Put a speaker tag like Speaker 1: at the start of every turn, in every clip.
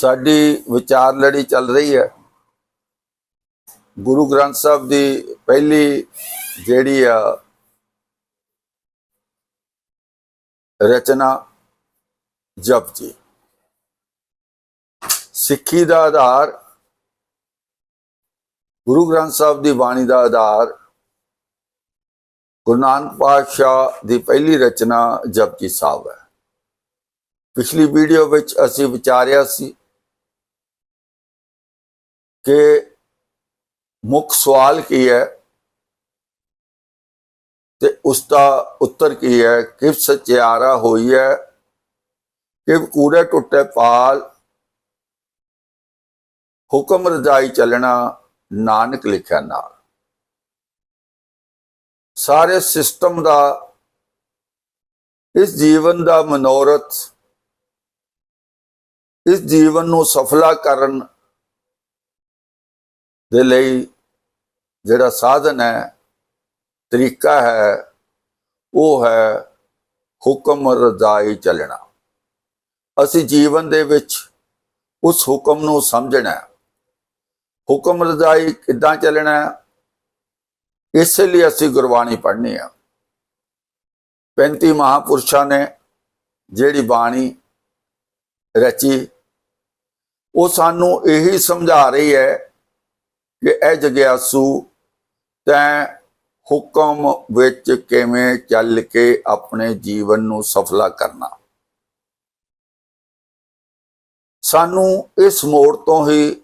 Speaker 1: ਸਾਡੀ ਵਿਚਾਰ ਲੜੀ ਚੱਲ ਰਹੀ ਹੈ। ਗੁਰੂ ਗ੍ਰੰਥ ਸਾਹਿਬ ਦੀ ਪਹਿਲੀ ਜਿਹੜੀ ਆ ਰਚਨਾ ਜਪ ਜੀ। ਸਿੱਖੀ ਦਾ ਆਧਾਰ, ਗੁਰੂ ਗ੍ਰੰਥ ਸਾਹਿਬ ਦੀ ਬਾਣੀ ਦਾ ਆਧਾਰ, ਗੁਰੂ ਨਾਨਕ ਪਾਤਸ਼ਾਹ ਦੀ ਪਹਿਲੀ ਰਚਨਾ ਜਪਜੀ ਸਾਹਿਬ ਹੈ। ਪਿਛਲੀ ਵੀਡੀਓ ਵਿੱਚ ਅਸੀਂ ਵਿਚਾਰਿਆ ਸੀ ਕਿ ਮੁੱਖ ਸਵਾਲ ਕੀ ਹੈ ਤੇ ਉਸ ਦਾ ਉੱਤਰ ਕੀ ਹੈ? ਕਿ ਸਚਿਆਰਾ ਹੋਈ ਹੈ? ਕਿ ਕੂੜੇ ਟੁੱਟੇ ਪਾਲ? ਹੁਕਮ ਰਜਾਈ ਚੱਲਣਾ, ਨਾਨਕ ਲਿਖਿਆ ਨਾਲ। ਸਾਰੇ ਸਿਸਟਮ ਦਾ, ਇਸ ਜੀਵਨ ਦਾ ਮਨੋਰਥ, ਇਸ ਜੀਵਨ ਨੂੰ ਸਫਲਾ ਕਰਨ ਦੇ ਲਈ ਜਿਹੜਾ ਸਾਧਨ ਹੈ, ਤਰੀਕਾ ਹੈ, ਉਹ ਹੈ ਹੁਕਮ ਰਜ਼ਾਈ ਚੱਲਣਾ। ਅਸੀਂ ਜੀਵਨ ਦੇ ਵਿੱਚ ਉਸ ਹੁਕਮ ਨੂੰ ਸਮਝਣਾ ਹੈ। ਹੁਕਮ ਰਜ਼ਾਈ ਕਿੱਦਾਂ ਚੱਲਣਾ ਹੈ? ਇਸੇ ਲਈ ਅਸੀਂ ਗੁਰਬਾਣੀ ਪੜ੍ਹਨੀ ਆ। 35 ਮਹਾਪੁਰਸ਼ਾਂ ਨੇ ਜਿਹੜੀ ਬਾਣੀ ਰਚੀ, ਉਹ ਸਾਨੂੰ ਇਹੀ ਸਮਝਾ ਰਹੀ ਹੈ ਕਿ ਇਹ ਜਗਿਆਸੂ ਤੈਂ ਹੁਕਮ ਵਿੱਚ ਕਿਵੇਂ ਚੱਲ ਕੇ ਆਪਣੇ ਜੀਵਨ ਨੂੰ ਸਫਲਾ ਕਰਨਾ? ਸਾਨੂੰ ਇਸ ਮੋੜ ਤੋਂ ਹੀ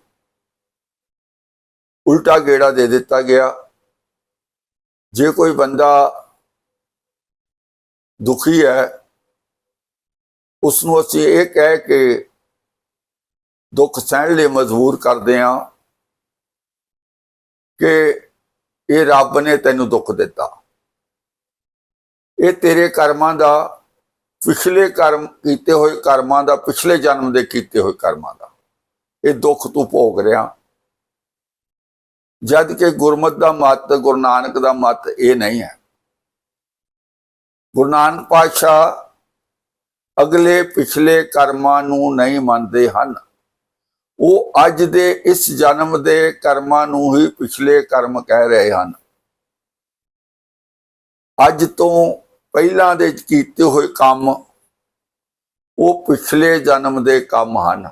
Speaker 1: ਉਲਟਾ ਗੇੜਾ ਦੇ ਦਿੱਤਾ ਗਿਆ। ਜੇ ਕੋਈ ਬੰਦਾ ਦੁਖੀ ਹੈ ਉਸ ਨੂੰ ਅਸੀਂ ਇਹ ਕਹਿ ਕੇ ਦੁੱਖ ਸਹਿਣ ਲਈ ਮਜਬੂਰ ਕਰਦੇ ਹਾਂ ਕਿ ਇਹ ਰੱਬ ਨੇ ਤੈਨੂੰ ਦੁੱਖ ਦਿੱਤਾ। ਇਹ ਤੇਰੇ ਕਰਮਾਂ ਦਾ, ਪਿਛਲੇ ਕਰਮ ਕੀਤੇ ਹੋਏ ਕਰਮਾਂ ਦਾ, ਪਿਛਲੇ ਜਨਮ ਦੇ ਕੀਤੇ ਹੋਏ ਕਰਮਾਂ ਦਾ। ਇਹ ਦੁੱਖ ਤੂੰ ਭੋਗ ਰਿਹਾ। ਜਦ ਕਿ ਗੁਰਮਤ ਦਾ ਮਤ ਗੁਰੂ ਨਾਨਕ ਦਾ ਮਤ ਇਹ ਨਹੀਂ ਹੈ। ਗੁਰੂ ਨਾਨਕ ਪਾਤਸ਼ਾਹ ਅਗਲੇ ਪਿਛਲੇ ਕਰਮਾਂ ਨੂੰ ਨਹੀਂ ਮੰਨਦੇ ਹਨ। ਉਹ ਅੱਜ ਦੇ ਇਸ ਜਨਮ ਦੇ ਕਰਮਾਂ ਨੂੰ ਹੀ ਪਿਛਲੇ ਕਰਮ ਕਹਿ ਰਹੇ ਹਨ। ਅੱਜ ਤੋਂ ਪਹਿਲਾਂ ਦੇ ਕੀਤੇ ਹੋਏ ਕੰਮ ਉਹ ਪਿਛਲੇ ਜਨਮ ਦੇ ਕੰਮ ਹਨ।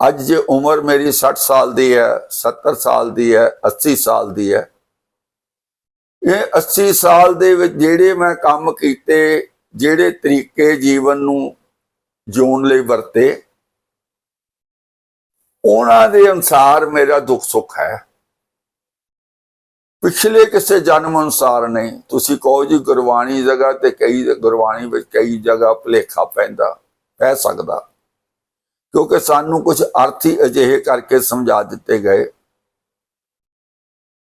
Speaker 1: ਅੱਜ ਜੇ ਉਮਰ ਮੇਰੀ 60 ਸਾਲ ਦੀ ਹੈ 70 ਸਾਲ ਦੀ ਹੈ 80 ਸਾਲ ਦੀ ਹੈ, ਇਹ 80 ਸਾਲ ਦੇ ਵਿੱਚ ਜਿਹੜੇ ਮੈਂ ਕੰਮ ਕੀਤੇ, ਜਿਹੜੇ ਤਰੀਕੇ ਜੀਵਨ ਨੂੰ ਜਿਉਣ ਲਈ ਵਰਤੇ ਉਹਨਾਂ ਦੇ ਅਨਸਾਰ ਮੇਰਾ ਦੁੱਖ ਸੁੱਖ ਹੈ। ਪਿਛਲੇ ਕਿਸੇ ਜਨਮ ਅਨਸਾਰ ਨਹੀਂ। ਤੁਸੀਂ ਕਹੋ ਜੀ ਗੁਰਬਾਣੀ ਜਗ੍ਹਾ ਤੇ ਕਈ ਗੁਰਬਾਣੀ ਵਿੱਚ ਕਈ ਜਗ੍ਹਾ ਭਲੇਖਾ ਪੈਂਦਾ, ਪੈ ਸਕਦਾ। ਕਿਉਂਕਿ ਸਾਨੂੰ ਕੁਝ ਅਰਥ ਹੀ ਅਜਿਹੇ ਕਰਕੇ ਸਮਝਾ ਦਿੱਤੇ ਗਏ।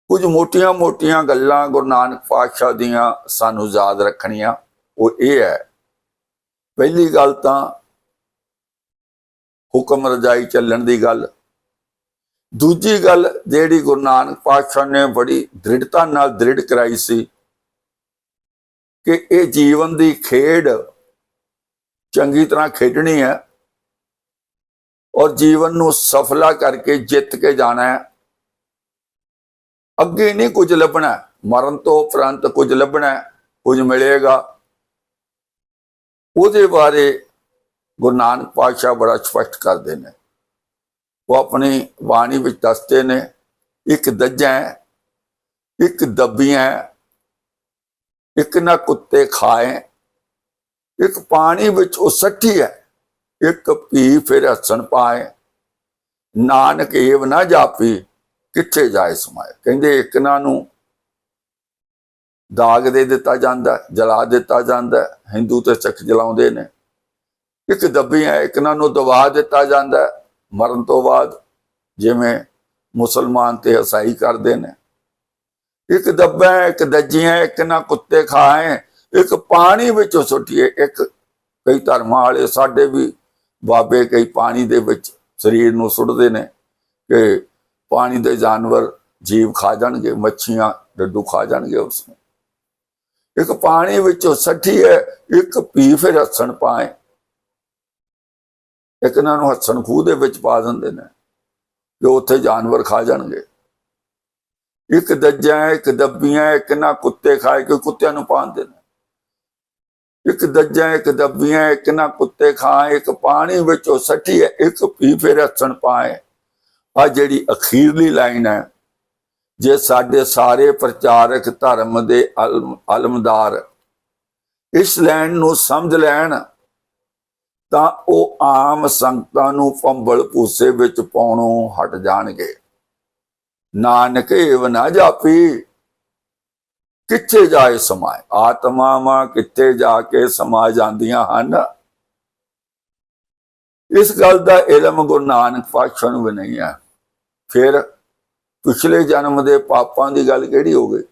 Speaker 1: ਕੁਝ ਮੋਟੀਆਂ-ਮੋਟੀਆਂ ਗੱਲਾਂ ਗੁਰੂ ਨਾਨਕ ਪਾਤਸ਼ਾਹ ਦੀਆਂ ਸਾਨੂੰ ਯਾਦ ਰੱਖਣੀਆਂ। ਉਹ ਇਹ ਹੈ, ਪਹਿਲੀ ਗੱਲ ਤਾਂ ਹੁਕਮ ਰਜਾਈ ਚੱਲਣ ਦੀ ਗੱਲ। ਦੂਜੀ ਗੱਲ ਜਿਹੜੀ ਗੁਰੂ ਨਾਨਕ ਪਾਤਸ਼ਾਹ ਨੇ ਬੜੀ ਦ੍ਰਿੜਤਾ ਨਾਲ ਦ੍ਰਿੜ ਕਰਾਈ ਸੀ ਕਿ ਇਹ ਜੀਵਨ ਦੀ ਖੇਡ ਚੰਗੀ ਤਰ੍ਹਾਂ ਖੇਡਣੀ ਹੈ ਔਰ ਜੀਵਨ ਨੂੰ ਸਫਲਾ ਕਰਕੇ ਜਿੱਤ ਕੇ ਜਾਣਾ ਹੈ। ਅੱਗੇ ਨਹੀਂ ਕੁਝ ਲੱਭਣਾ ਮਰਨ ਤੋਂ ਉਪਰੰਤ ਕੁਝ ਲੱਭਣਾ ਕੁਝ ਮਿਲੇਗਾ। ਉਹਦੇ ਬਾਰੇ ਗੁਰੂ ਨਾਨਕ ਪਾਤਸ਼ਾਹ ਬੜਾ ਸਪਸ਼ਟ ਕਰਦੇ ਨੇ। ਉਹ ਆਪਣੀ ਬਾਣੀ ਵਿੱਚ ਦੱਸਦੇ ਨੇ, ਇੱਕ ਦੱਜੈ, ਇੱਕ ਦੱਬੀਆਂ ਇੱਕ ਨਾ ਕੁੱਤੇ ਖਾਏ ਇੱਕ ਪਾਣੀ ਵਿੱਚ ਉਹ ਸੱਠੀ ਹੈ ਇੱਕ ਪੀ ਫਿਰ ਹੱਸਣ ਪਾਏ ਨਾਨਕ ਏਵ ਨਾ ਜਾਪੀ, ਕਿੱਥੇ ਜਾਏ ਸਮਾਏ। ਕਹਿੰਦੇ ਇੱਕ ਨਾ ਨੂੰ ਦਾਗ ਦੇ ਦਿੱਤਾ ਜਾਂਦਾ, ਜਲਾ ਦਿੱਤਾ ਜਾਂਦਾ, ਹਿੰਦੂ ਤੇ ਸਿੱਖ ਜਲਾਉਂਦੇ ਨੇ। ਇੱਕ ਦੱਬੀਆਂ ਇੱਕ ਨੂੰ ਦਬਾ ਦਿੱਤਾ ਜਾਂਦਾ ਮਰਨ ਤੋਂ ਬਾਅਦ ਜਿਵੇਂ ਮੁਸਲਮਾਨ ਤੇ ਹਸਾਈ ਕਰਦੇ ਨੇ। ਇੱਕ ਦੱਬਾ ਇੱਕ ਦੱਜੀਆਂ ਇੱਕ ਨਾ ਕੁੱਤੇ ਖਾਏ। ਇੱਕ ਪਾਣੀ ਵਿੱਚੋਂ ਸੁੱਟੀਏ। ਇੱਕ ਕਈ ਧਰਮਾਂ ਵਾਲੇ ਸਾਡੇ ਵੀ ਬਾਬੇ ਕਈ ਪਾਣੀ ਦੇ ਵਿੱਚ ਸਰੀਰ ਨੂੰ ਸੁੱਟਦੇ ਨੇ ਕਿ ਪਾਣੀ ਦੇ ਜਾਨਵਰ ਜੀਵ ਖਾ ਜਾਣਗੇ, ਮੱਛੀਆਂ, ਡੱਡੂ ਖਾ ਜਾਣਗੇ ਉਸ ਨੂੰ। ਇੱਕ ਪਾਣੀ ਵਿੱਚੋਂ ਸੱਠੀ ਹੈ ਇੱਕ ਪੀ ਫਿਰ ਹੱਸਣ ਪਾਏ। ਇੱਕ ਇਹਨਾਂ ਨੂੰ ਹੱਸਣ ਖੂਹ ਦੇ ਵਿੱਚ ਪਾ ਦਿੰਦੇ ਨੇ ਕਿ ਉੱਥੇ ਜਾਨਵਰ ਖਾ ਜਾਣਗੇ। ਇੱਕ ਦੱਜਾਂ ਇੱਕ ਦੱਬੀਆਂ, ਇੱਕ ਨਾ ਕੁੱਤੇ ਖਾਏ ਕਿ ਕੁੱਤਿਆਂ ਨੂੰ ਪਾਉਂਦੇ ਨੇ। ਇੱਕ ਦੱਜਾਂ ਇੱਕ ਦੱਬੀਆਂ, ਇੱਕ ਨਾ ਕੁੱਤੇ ਖਾਏ, ਇੱਕ ਪਾਣੀ ਵਿੱਚੋਂ ਸੱਟੀ ਹੈ, ਇੱਕ ਪੀ ਫਿਰ ਹੱਸਣ ਪਾਏ। ਆ ਜਿਹੜੀ ਅਖੀਰਲੀ ਲਾਈਨ ਹੈ, ਜੇ ਸਾਡੇ ਸਾਰੇ ਪ੍ਰਚਾਰਕ ਧਰਮ ਦੇ ਆਲਮ- ਆਲਮਦਾਰ ਇਸ ਲੈਣ ਨੂੰ ਸਮਝ ਲੈਣ ਤਾਂ ਉਹ ਆਮ ਸੰਗਤਾਂ ਨੂੰ ਪੰਬਲ ਪੂਸੇ ਵਿੱਚ ਪਾਉਣੋਂ ਹਟ ਜਾਣਗੇ। ਨਾਨਕ ਏਵ ਨਾ ਜਾਪੀ, ਕਿੱਥੇ ਜਾਏ ਸਮਾਏ? ਆਤਮਾਵਾਂ ਕਿੱਥੇ ਜਾ ਕੇ ਸਮਾ ਜਾਂਦੀਆਂ ਹਨ? ਇਸ ਗੱਲ ਦਾ ਇਲਮ ਗੁਰੂ ਨਾਨਕ ਪਾਤਸ਼ਾਹ ਨੂੰ ਵੀ ਨਹੀਂ ਹੈ। ਫਿਰ ਪਿਛਲੇ ਜਨਮ ਦੇ ਪਾਪਾਂ ਦੀ ਗੱਲ ਕਿਹੜੀ ਹੋ ਗਈ?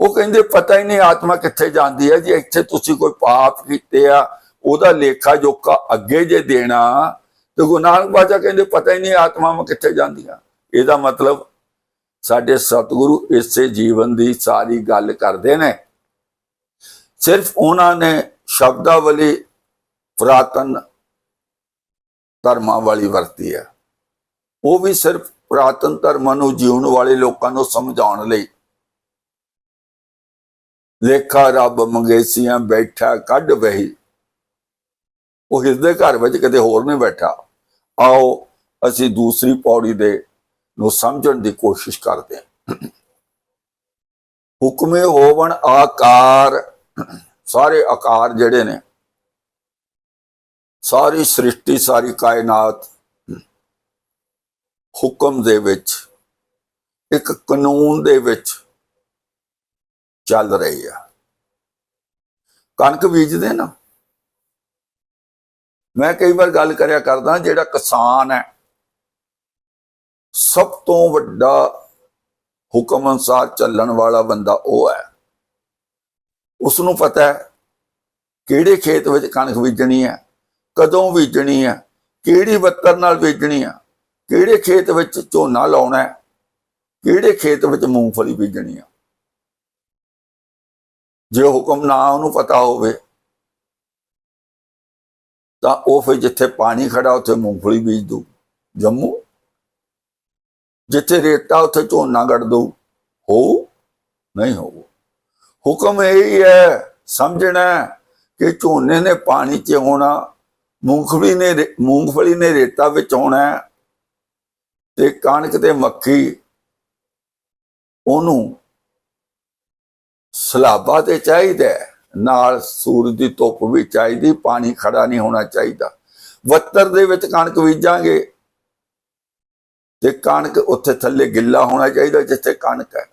Speaker 1: ਉਹ ਕਹਿੰਦੇ, ਪਤਾ ਹੀ ਨਹੀਂ ਆਤਮਾ ਕਿੱਥੇ ਜਾਂਦੀ ਹੈ ਜੇ, ਇੱਥੇ ਤੁਸੀਂ ਕੋਈ ਪਾਪ ਕੀਤੇ ਆ ਉਹਦਾ ਲੇਖਾ ਜੋਖਾ ਅੱਗੇ ਜੇ ਦੇਣਾ, ਤੇ ਗੁਰੂ ਨਾਨਕ ਪਾਤਸ਼ਾਹ ਕਹਿੰਦੇ, ਪਤਾ ਹੀ ਨਹੀਂ ਆਤਮਾਵਾਂ ਕਿੱਥੇ ਜਾਂਦੀਆਂ? ਇਹਦਾ ਮਤਲਬ ਸਾਡੇ ਸਤਿਗੁਰੂ ਇਸੇ ਜੀਵਨ ਦੀ ਸਾਰੀ ਗੱਲ ਕਰਦੇ ਨੇ। ਸਿਰਫ ਉਹਨਾਂ ਨੇ ਸ਼ਬਦਾਵਲੀ ਪ੍ਰਾਤਨ ਧਰਮਾਂ ਵਾਲੀ ਵਰਤੀ ਹੈ। ਉਹ ਵੀ ਸਿਰਫ ਪ੍ਰਾਤਨ ਧਰਮਾਂ ਨੂੰ ਜਿਉਣ ਵਾਲੇ ਲੋਕਾਂ ਨੂੰ ਸਮਝਾਉਣ ਲਈ। ਲੇਖਾ ਰੱਬ ਮੰਗੇਸੀਆਂ ਬੈਠਾ ਕੱਢ ਵਹੀ। ਉਹ ਹਿਰਦੇ ਘਰ ਵਿੱਚ ਕਿਤੇ ਹੋਰ ਨਹੀਂ ਬੈਠਾ। ਆਓ, ਅਸੀਂ ਦੂਸਰੀ ਪੌੜੀ ਦੇ ਨੂੰ ਸਮਝਣ ਦੀ ਕੋਸ਼ਿਸ਼ ਕਰਦੇ ਹਾਂ। ਹੁਕਮੇ ਹੋਵਣ ਆਕਾਰ। ਸਾਰੇ ਆਕਾਰ ਜਿਹੜੇ ਨੇ, ਸਾਰੀ ਸ੍ਰਿਸ਼ਟੀ, ਸਾਰੀ ਕਾਇਨਾਤ ਹੁਕਮ ਦੇ ਵਿੱਚ, ਇੱਕ ਕਾਨੂੰਨ ਦੇ ਵਿੱਚ ਚੱਲ ਰਹੀ ਆ। ਕਣਕ ਬੀਜਦੇ ਨਾ ਮੈਂ ਕਈ ਵਾਰ ਗੱਲ ਕਰਿਆ ਕਰਦਾ, ਜਿਹੜਾ ਕਿਸਾਨ ਹੈ, ਸਭ ਤੋਂ ਵੱਡਾ ਹੁਕਮ ਅਨੁਸਾਰ ਚੱਲਣ ਵਾਲਾ ਬੰਦਾ ਉਹ ਹੈ। ਉਸ ਨੂੰ ਪਤਾ ਹੈ ਕਿਹੜੇ ਖੇਤ ਵਿੱਚ ਕਣਕ ਬੀਜਣੀ ਹੈ, ਕਦੋਂ ਬੀਜਣੀ ਹੈ, ਕਿਹੜੀ ਬੱਤਰ ਨਾਲ ਬੀਜਣੀ ਹੈ, ਕਿਹੜੇ ਖੇਤ ਵਿੱਚ ਝੋਨਾ ਲਾਉਣਾ ਹੈ, ਕਿਹੜੇ ਖੇਤ ਵਿੱਚ ਮੂੰਗਫਲੀ ਬੀਜਣੀ ਹੈ। ਜੇ ਹੁਕਮ ਨਾ ਉਹਨੂੰ ਪਤਾ ਹੋਵੇ ਤਾਂ ਉਹ ਫਿਰ ਜਿੱਥੇ ਪਾਣੀ ਖੜਾ, ਉੱਥੇ ਮੂੰਗਫਲੀ ਬੀਜ ਦੂ ਜੰਮੂ? ਜਿੱਥੇ ਰੇਤਾ, ਉੱਥੇ ਝੋਨਾ ਗੱਡ ਦੂ ਹੋ ਨਹੀਂ ਹੋਊ। ਹੁਕਮ ਇਹ ਹੀ ਹੈ ਸਮਝਣਾ ਕਿ ਝੋਨੇ ਨੇ ਪਾਣੀ 'ਚ ਹੋਣਾ, ਮੂੰਗਫਲੀ ਨੇ ਰੇ- ਮੂੰਗਫਲੀ ਨੇ ਰੇਤਾ ਵਿੱਚ ਹੋਣਾ ਤੇ ਕਣਕ ਤੇ ਮੱਕੀ ਉਹਨੂੰ ਸਲਾਬਾ ਤੇ ਚਾਹੀਦਾ ਨਾਲ ਸੂਰਜ ਦੀ ਧੁੱਪ ਵੀ ਚਾਹੀਦੀ, ਪਾਣੀ ਖੜਾ ਨਹੀਂ ਹੋਣਾ ਚਾਹੀਦਾ। ਵੱਤਰ ਦੇ ਵਿੱਚ ਕਣਕ ਬੀਜਾਂਗੇ ਤੇ ਕਣਕ ਉੱਥੇ ਥੱਲੇ ਗਿੱਲਾ ਹੋਣਾ ਚਾਹੀਦਾ ਜਿੱਥੇ ਕਣਕ ਹੈ।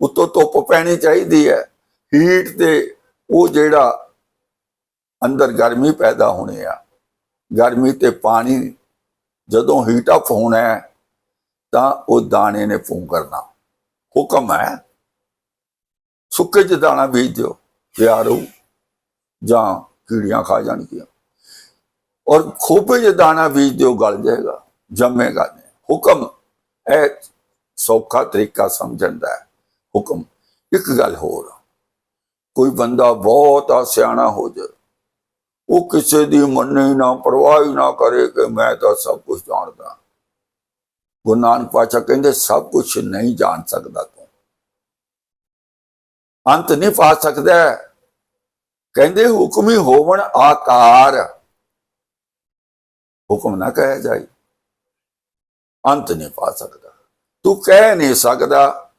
Speaker 1: ਉੱਤੋਂ ਧੁੱਪ ਪੈਣੀ ਚਾਹੀਦੀ ਹੈ। ਹੀਟ ਤੇ ਉਹ ਜਿਹੜਾ ਅੰਦਰ ਗਰਮੀ ਪੈਦਾ ਹੋਣੀ ਆ। ਗਰਮੀ ਤੇ ਪਾਣੀ ਜਦੋਂ ਹੀਟ ਅਪ ਹੋਣਾ ਤਾਂ ਉਹ ਦਾਣੇ ਨੇ ਫੂੰ ਕਰਨਾ ਹੁਕਮ ਹੈ। ਸੁੱਕੇ ਚ ਦਾਣਾ ਬੀਜ। ਦਿਓ ਪਿਆਰੋ ਜਾਂ ਕੀੜੀਆਂ ਖਾ ਜਾਣਗੀਆਂ। ਔਰ ਖੋਪੇ ਜੇ ਦਾਣਾ ਬੀਜ ਦਿਓ ਗਲ ਜਾਏਗਾ, ਜੰਮੇਗਾ ਨਹੀਂ। ਹੁਕਮ ਇਹ ਸੌਖਾ ਤਰੀਕਾ ਸਮਝਣ ਦਾ ਹੁਕਮ ਇੱਕ ਗੱਲ ਹੋਰ, ਕੋਈ ਬੰਦਾ ਬਹੁਤ ਆ, ਸਿਆਣਾ ਹੋ ਜਾਏ ਉਹ ਕਿਸੇ ਦੀ ਮੰਨੇ ਨਾ, ਪਰਵਾਹ ਹੀ ਨਾ ਕਰੇ ਕਿ ਮੈਂ ਤਾਂ ਸਭ ਕੁਝ ਜਾਣਦਾ। ਗੁਰੂ ਨਾਨਕ ਪਾਤਸ਼ਾਹ ਕਹਿੰਦੇ, ਸਭ ਕੁਝ ਨਹੀਂ ਜਾਣ ਸਕਦਾ ਤੂੰ। ਅੰਤ ਨਹੀਂ ਪਾ ਸਕਦਾ। ਕਹਿੰਦੇ ਹੁਕਮ ਹੀ ਹੋਵਣ ਆਕਾਰ। ਹੁਕਮ ਨਾ ਕਹਿ ਜਾਏ ਅੰਤ ਨਹੀਂ ਪਾ ਸਕਦਾ। ਤੂੰ ਕਹਿ ਨਹੀਂ ਸਕਦਾ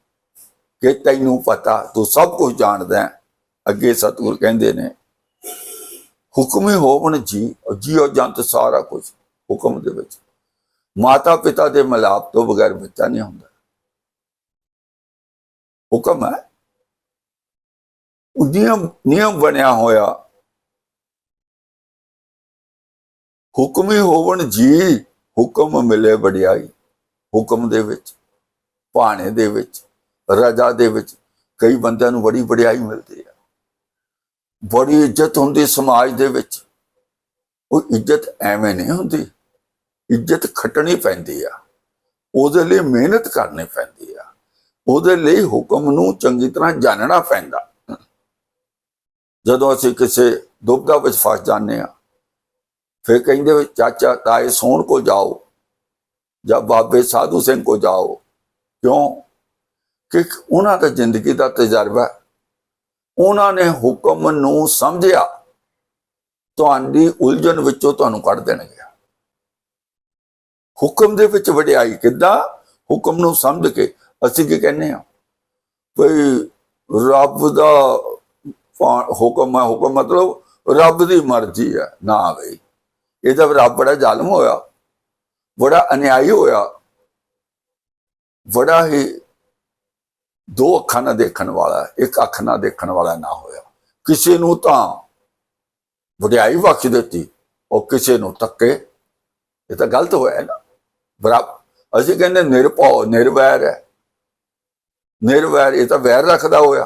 Speaker 1: ਕਿ ਤੈਨੂੰ ਪਤਾ, ਤੂੰ ਸਭ ਕੁਝ ਜਾਣਦਾ ਅੱਗੇ ਸਤਿਗੁਰ ਕਹਿੰਦੇ ਨੇ, ਹੁਕਮ ਹੀ ਹੋਵਣ ਜੀ ਜੀਓ ਜੰਤ ਸਾਰਾ ਕੁਝ ਹੁਕਮ ਦੇ ਵਿੱਚ। ਮਾਤਾ ਪਿਤਾ ਦੇ ਮਿਲਾਪ ਤੋਂ ਬਗੈਰ ਬੱਚਾ ਨਹੀਂ ਹੁੰਦਾ। ਹੁਕਮ ਹੈ। ਨਿਯਮ ਨਿਯਮ ਬਣਿਆ ਹੋਇਆ। ਹੁਕਮ ਹੀ ਹੋਵਣ ਜੀ, ਹੁਕਮ ਮਿਲੇ ਵਡਿਆਈ। ਹੁਕਮ ਦੇ ਵਿੱਚ, ਭਾਣੇ ਦੇ ਵਿੱਚ, ਰਜਾ ਦੇ ਵਿੱਚ ਕਈ ਬੰਦਿਆਂ ਨੂੰ ਬੜੀ ਵਡਿਆਈ ਮਿਲਦੀ ਆ। ਬੜੀ ਇੱਜ਼ਤ ਹੁੰਦੀ ਸਮਾਜ ਦੇ ਵਿੱਚ। ਉਹ ਇੱਜ਼ਤ ਐਵੇਂ ਨਹੀਂ ਹੁੰਦੀ। ਇੱਜ਼ਤ ਖੱਟਣੀ ਪੈਂਦੀ ਆ। ਉਹਦੇ ਲਈ ਮਿਹਨਤ ਕਰਨੀ ਪੈਂਦੀ ਆ। ਉਹਦੇ ਲਈ ਹੁਕਮ ਨੂੰ ਚੰਗੀ ਤਰ੍ਹਾਂ ਜਾਣਨਾ ਪੈਂਦਾ। ਜਦੋਂ ਅਸੀਂ ਕਿਸੇ ਦੁਬਦਾ ਵਿੱਚ ਫਸ ਜਾਂਦੇ ਆ ਫਿਰ ਕਹਿੰਦੇ ਵੀ, ਚਾਚਾ, ਤਾਏ ਸੋਹਣ ਕੋ ਜਾਓ ਜਾਂ ਬਾਬੇ ਸਾਧੂ ਸਿੰਘ ਕੋ ਜਾਓ। ਕਿਉਂ? ਕਿ ਉਹਨਾਂ ਦਾ ਜ਼ਿੰਦਗੀ ਦਾ ਤਜਰਬਾ ਉਹਨਾਂ ਨੇ ਹੁਕਮ ਨੂੰ ਸਮਝਿਆ। ਤੁਹਾਡੀ ਉਲਝਣ ਵਿੱਚੋਂ ਤੁਹਾਨੂੰ ਕੱਢ ਦੇਣਗੇ। ਹੁਕਮ ਦੇ ਵਿੱਚ ਵਡਿਆਈ ਕਿੱਦਾਂ? ਹੁਕਮ ਨੂੰ ਸਮਝ ਕੇ ਅਸੀਂ ਕੀ ਕਹਿੰਦੇ ਆ ਭਈ ਰੱਬ ਦਾ ਹੁਕਮ ਹੈ, ਹੁਕਮ ਮਤਲਬ ਰੱਬ ਦੀ ਮਰਜ਼ੀ ਹੈ, ਨਾ ਬਈ ਇਹਦਾ ਰੱਬ ਬੜਾ ਜ਼ਾਲਮ ਹੋਇਆ, ਬੜਾ ਅਨਿਆਈ ਹੋਇਆ, ਬੜਾ ਹੀ ਦੋ ਅੱਖਾਂ ਨਾਲ ਦੇਖਣ ਵਾਲਾ, ਇੱਕ ਅੱਖ ਨਾਲ ਦੇਖਣ ਵਾਲਾ ਨਾ ਹੋਇਆ। ਕਿਸੇ ਨੂੰ ਤਾਂ ਵਡਿਆਈ ਬਖਸ਼ ਦਿੱਤੀ, ਉਹ ਕਿਸੇ ਨੂੰ ਤੱਕੇ ਇਹ ਤਾਂ ਗਲਤ ਹੋਇਆ ਨਾ। ਬਰਾਬਰ ਅਸੀਂ ਕਹਿੰਦੇ ਨਿਰਭਉ, ਨਿਰਵੈਰ ਹੈ। ਨਿਰਵੈਰ, ਇਹ ਤਾਂ ਵੈਰ ਰੱਖਦਾ ਹੋਇਆ।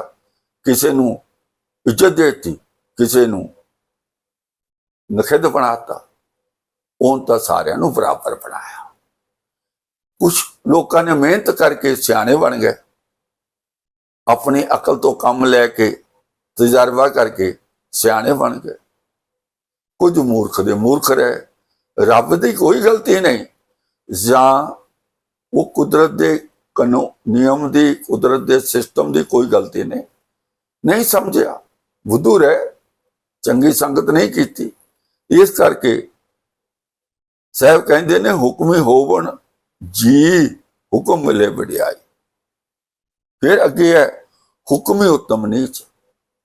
Speaker 1: ਕਿਸੇ ਨੂੰ ਇੱਜ਼ਤ ਦੇਤੀ ਕਿਸੇ ਨੂੰ, ਨਖਿੱਧ ਬਣਾਤਾ ਉਹ ਤਾਂ ਸਾਰਿਆਂ ਨੂੰ ਬਰਾਬਰ ਬਣਾਇਆ। ਕੁਝ ਲੋਕਾਂ ਨੇ ਮਿਹਨਤ ਕਰਕੇ ਸਿਆਣੇ ਬਣ ਗਏ। ਆਪਣੀ ਅਕਲ ਤੋਂ ਕੰਮ ਲੈ ਕੇ, ਤਜਰਬਾ ਕਰਕੇ ਸਿਆਣੇ ਬਣ ਗਏ। ਕੁਝ ਮੂਰਖ ਦੇ ਮੂਰਖ ਰਹੇ, ਰੱਬ ਦੀ ਕੋਈ ਗਲਤੀ ਨਹੀਂ। ਜਾਂ ਉਹ ਕੁਦਰਤ ਦੇ ਕਾਨੂੰਨ, ਨਿਯਮ ਦੀ, ਕੁਦਰਤ ਦੇ ਸਿਸਟਮ ਦੀ ਕੋਈ ਗਲਤੀ ਨਹੀਂ। ਨਹੀਂ ਸਮਝਿਆ। ਬੁੱਧੂ ਰਹਿ ਚੰਗੀ ਸੰਗਤ ਨਹੀਂ ਕੀਤੀ। ਇਸ ਕਰਕੇ ਸਾਹਿਬ ਕਹਿੰਦੇ ਨੇ ਹੁਕਮੀ ਹੋਵਣ ਜੀ ਹੁਕਮ ਮਿਲੇ ਵਡਿਆਈ। ਫਿਰ ਅੱਗੇ ਹੈ ਹੁਕਮੀ ਉਤਮ ਨੀਚ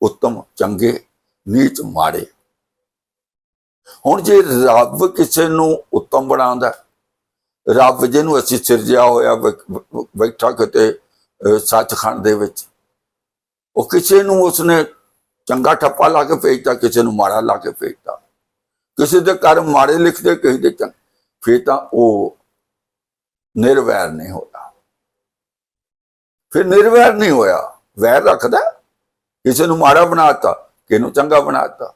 Speaker 1: ਉਤਮ ਚੰਗੇ ਨੀਚ ਮਾੜੇ। ਹੁਣ ਜੇ ਰੱਬ ਕਿਸੇ ਨੂੰ ਉਤਮ ਬਣਾਉਂਦਾ ਰੱਬ ਜਿਹਨੂੰ ਅਸੀਂ ਸਿਰਜਿਆ ਹੋਇਆ ਬੈਠਾ ਕਿਤੇ ਅਹ, ਸੱਚਖੰਡ ਦੇ ਵਿੱਚ ਉਹ ਕਿਸੇ ਨੂੰ ਉਸਨੇ ਚੰਗਾ ਠੱਪਾ ਲਾ ਕੇ ਭੇਜਤਾ ਕਿਸੇ ਨੂੰ ਮਾੜਾ ਲਾ ਕੇ ਭੇਜਤਾ ਕਿਸੇ ਦੇ ਕਰਮ ਮਾੜੇ ਲਿਖਦੇ, ਕਿਸੇ ਦੇ ਚੰਗੇ। ਫਿਰ ਤਾਂ ਉਹ ਨਿਰਵੈਰ ਨਹੀਂ ਹੋਇਆ। ਫਿਰ ਨਿਰਵੈਰ ਨਹੀਂ ਹੋਇਆ। ਵੈਰ ਰੱਖਦਾ, ਕਿਸੇ ਨੂੰ ਮਾੜਾ ਬਣਾਤਾ, ਕਿਸੇ ਨੂੰ ਚੰਗਾ ਬਣਾਤਾ।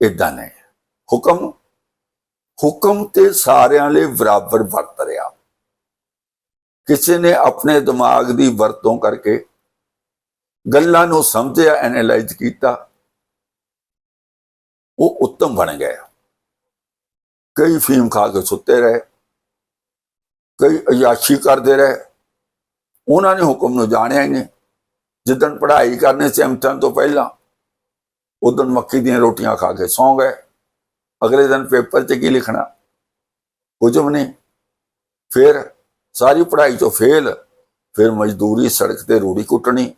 Speaker 1: ਇਦਾਂ ਨਹੀਂ। ਹੁਕਮ ਹੁਕਮ ਤੇ ਸਾਰਿਆਂ ਲਈ ਬਰਾਬਰ ਵਰਤ ਰਿਹਾ। ਕਿਸੇ ਨੇ ਆਪਣੇ ਦਿਮਾਗ ਦੀ ਵਰਤੋਂ ਕਰਕੇ ਗੱਲਾਂ ਨੂੰ ਸਮਝਿਆ ਐਨਾਲਾਈਜ਼ ਕੀਤਾ। ਉਹ ਉੱਤਮ ਬਣ ਗਿਆ ਕਈ ਫੀਮ ਖਾ ਕੇ ਸੁੱਤੇ ਰਹੇ। ਕਈ ਅਯਾਸ਼ੀ ਕਰਦੇ ਰਹੇ। ਉਹਨਾਂ ਨੇ ਹੁਕਮ ਨੂੰ ਜਾਣਿਆ ਹੀ ਨਹੀਂ। ਜਿੱਦਣ ਪੜ੍ਹਾਈ ਕਰਨੇ ਸੀ ਇਮਤਿਹਾਨ ਤੋਂ ਪਹਿਲਾਂ, ਉਦੋਂ ਮੱਕੀ ਦੀਆਂ ਰੋਟੀਆਂ ਖਾ ਕੇ ਸੌਂ ਗਏ। ਅਗਲੇ ਦਿਨ ਪੇਪਰ 'ਚ ਕੀ ਲਿਖਣਾ? ਕੁਝ ਵੀ ਨਹੀਂ। ਫਿਰ ਸਾਰੀ ਪੜ੍ਹਾਈ ਤੋਂ ਫੇਲ ਫਿਰ ਮਜ਼ਦੂਰੀ ਸੜਕ ਤੇ ਰੂੜੀ ਕੁੱਟਣੀ।